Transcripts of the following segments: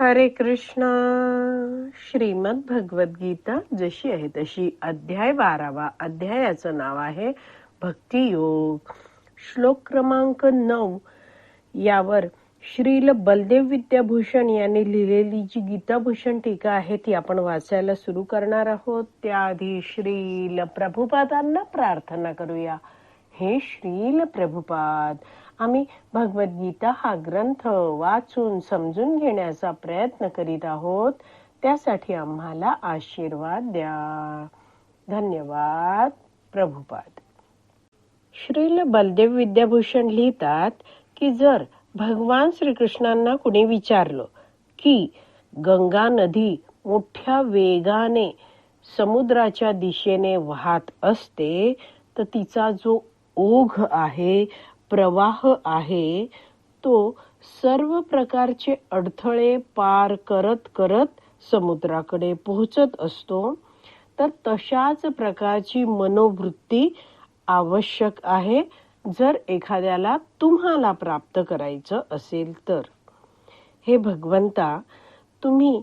हरे कृष्णा. श्रीमद भगवद्गीता जशी आहे तशी अध्याय बारावा अध्यायाचं नाव आहे भक्तियोग. श्लोक क्रमांक नऊ यावर श्रील बलदेव विद्याभूषण यांनी लिहिलेली जी गीताभूषण टीका आहे ती आपण वाचायला सुरू करणार आहोत. त्याआधी श्रील प्रभुपादांना प्रार्थना करूया. हे श्रील प्रभुपाद आम्ही भगवद्गीता हा ग्रंथ वाचून समजून घेण्याचा प्रयत्न करीत आहोत. त्यासाठी आम्हाला आशीर्वाद द्या. धन्यवाद. प्रभुपाद. श्रील बलदेव विद्याभूषण लिहितात की जर भगवान श्रीकृष्णांना कुणी विचारलं की गंगा नदी मोठ्या वेगाने समुद्राच्या दिशेने वाहत असते तर तिचा जो ओघ आहे प्रवाह आहे तो सर्व प्रकारचे अडथळे पार करत करत समुद्राकडे पोहोचत असतो. तर तशाच प्रकारची मनोवृत्ती आवश्यक आहे जर एखाद्याला तुम्हाला प्राप्त करायचं असेल तर. हे भगवंता तुम्ही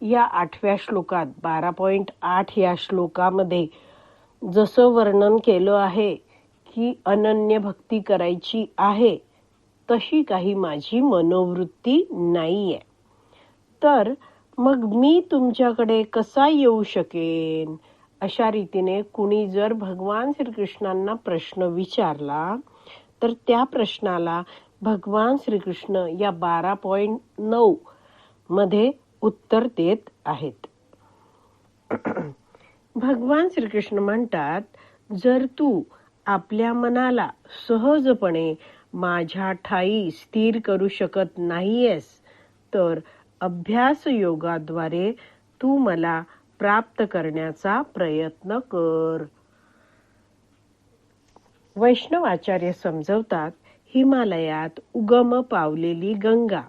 या आठव्या श्लोकात बारा पॉईंट आठ या श्लोकामध्ये जसं वर्णन केलं आहे की अनन्य भक्ती करायची आहे तशी काही माझी मनोवृत्ती नाहीये. तर मग मी तुमच्याकडे कसा येऊ शकेन? अशा रीतीने कुणी जर भगवान श्रीकृष्णांना प्रश्न विचारला तर त्या प्रश्नाला भगवान श्रीकृष्ण या बारा पॉईंट नऊ मध्ये उत्तर देत आहेत. भगवान श्रीकृष्ण म्हणतात जर तू आपल्या मनाला सहजपणे माझ्या ठाई स्थिर करू शकत नाहीयेस तर अभ्यास योगाद्वारे तू मला प्राप्त करण्याचा प्रयत्न कर. वैष्णवाचार्य समजवतात हिमालयात उगम पावलेली गंगा.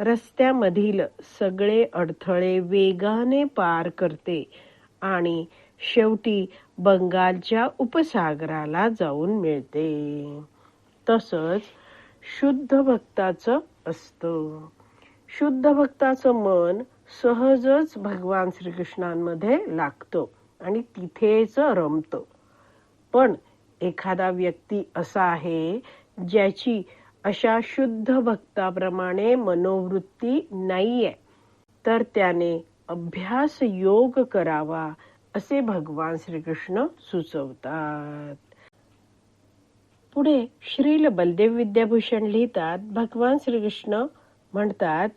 रस्त्यामधील सगळे अडथळे वेगाने पार करते आणि शेवटी बंगालच्या उपसागराला जाऊन मिळते. तसंच शुद्ध भक्ताचं असतं. शुद्ध भक्ताचं मन सहजच भगवान श्रीकृष्णांमध्ये लागतं आणि तिथेच रमतं. पण एखादा व्यक्ती असा आहे ज्याची अशा शुद्ध भक्ताप्रमाणे मनोवृत्ती नाहीये तर त्याने अभ्यास योग करावा असे भगवान श्रीकृष्ण सुचवतात. पुढे श्रील बलदेव विद्याभूषण लिहितात. भगवान श्रीकृष्ण म्हणतात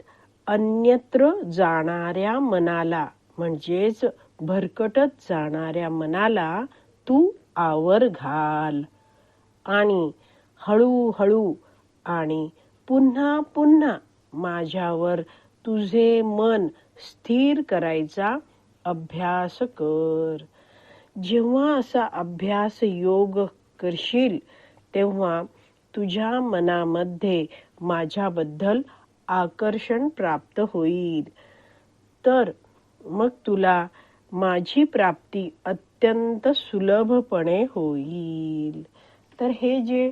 अन्यत्र जाणाऱ्या मनाला म्हणजेच भरकटत जाणाऱ्या मनाला तू आवर घाल. आणि हळूहळू आणि पुन्हा पुन्हा माझ्यावर तुझे मन स्थिर करायचा अभ्यास कर. जेव्हा असा अभ्यास योग करशील तेव्हा तुझ्या मनामध्ये माझ्याबद्दल आकर्षण प्राप्त होईल. तर मग तुला माझी प्राप्ती अत्यंत सुलभपणे होईल. तर हे जे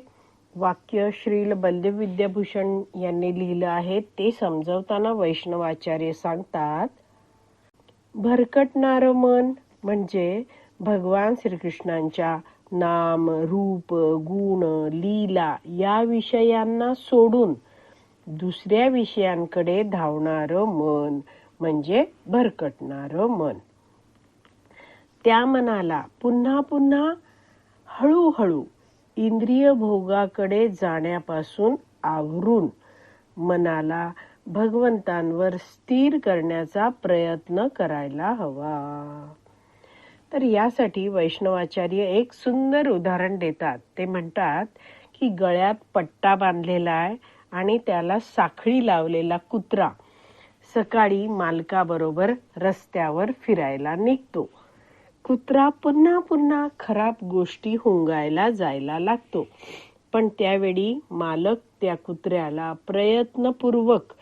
वाक्य श्रील बलदेव विद्याभूषण यांनी लिहिलं आहे ते समजवताना वैष्णवाचार्य सांगतात भरकटणारं मन म्हणजे भगवान श्रीकृष्णांच्या नाम रूप गुण लीला या विषयांना सोडून दुसऱ्या विषयांकडे धावणार मन म्हणजे भरकटणार मन. त्या मनाला पुन्हा पुन्हा हळूहळू इंद्रिय भोगाकडे जाण्यापासून आवरून मनाला भगवंतांवर स्थिर करण्याचा प्रयत्न करायला हवा. तर यासाठी वैष्णवाचार्य एक सुंदर उदाहरण देतात. ते म्हणतात की गळ्यात पट्टा बांधलेला आहे आणि त्याला साखळी लावलेला कुत्रा सकाळी मालकाबरोबर रस्त्यावर फिरायला निघतो. कुत्रा पुन्हा पुन्हा खराब गोष्टी हुंगायला जायला लागतो. पण त्यावेळी मालक त्या कुत्र्याला प्रयत्नपूर्वक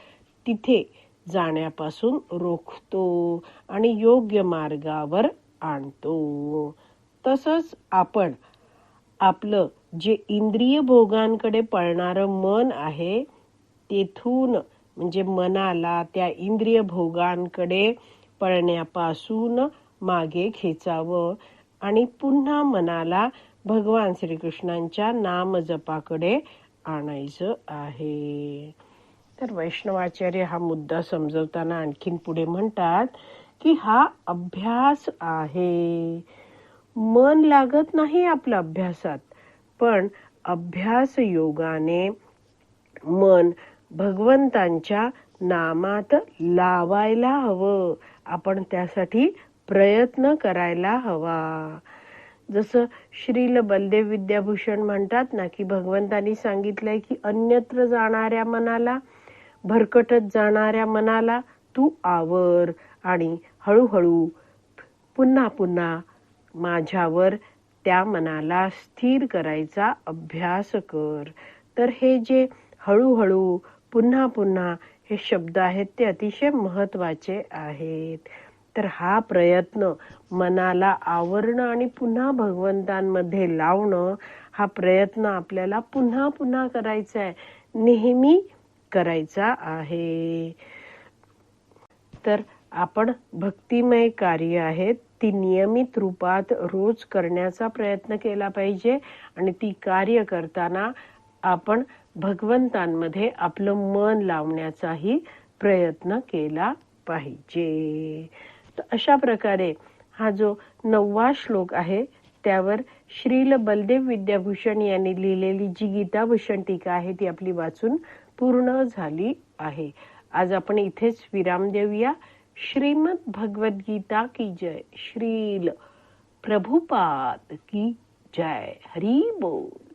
तिथे जाण्यापासून रोखतो आणि योग्य मार्गावर आणतो. तसंच आपण आपलं जे इंद्रिय भोगांकडे पळणारं मन आहे तेथून म्हणजे मनाला त्या इंद्रिय भोगांकडे पळण्यापासून मागे खेचावं आणि पुन्हा मनाला भगवान श्रीकृष्णांच्या नामजपाकडे आणायचं आहे. तर वैष्णवाचार्य हा मुद्दा समजवताना आणखीन पुढे म्हणतात की हा अभ्यास आहे. मन लागत नाही आपल्या अभ्यासात पण अभ्यास योगाने मन भगवंतांच्या नामात लावायला हवं. आपण त्यासाठी प्रयत्न करायला हवा. जसं श्रील बलदेव विद्याभूषण म्हणतात ना की भगवंतांनी सांगितलंय की अन्यत्र जाणाऱ्या मनाला भरकटत जाणाऱ्या मनाला तू आवर आणि हळूहळू पुन्हा पुन्हा माझ्यावर त्या मनाला स्थिर करायचा अभ्यास कर. तर हे जे हळूहळू पुन्हा पुन्हा हे शब्द आहेत ते अतिशय महत्त्वाचे आहेत. तर हा प्रयत्न मनाला आवरणं आणि पुन्हा भगवंतांमध्ये लावणं हा प्रयत्न आपल्याला पुन्हा पुन्हा करायचा आहे. नेहमी करायचा आहे. तर आपण भक्तिमय कार्य आहेत. ती नियमित रूपात रोज करण्याचा प्रयत्न केला पाहिजे आणि ती कार्य करताना आपण भगवंतांमध्ये आपलं मन लावण्याचाही प्रयत्न केला पाहिजे. तर अशा प्रकारे हा जो नववा श्लोक आहे त्यावर श्रील बलदेव विद्याभूषण यांनी लिहिलेली जी गीताभूषण टीका आहे ती आपली वाचून पूर्ण झाली आहे. आज आपण इथेच विराम देऊया. श्रीमद भगवद्गीता की जय. श्रील प्रभुपाद की जय. हरी बोल.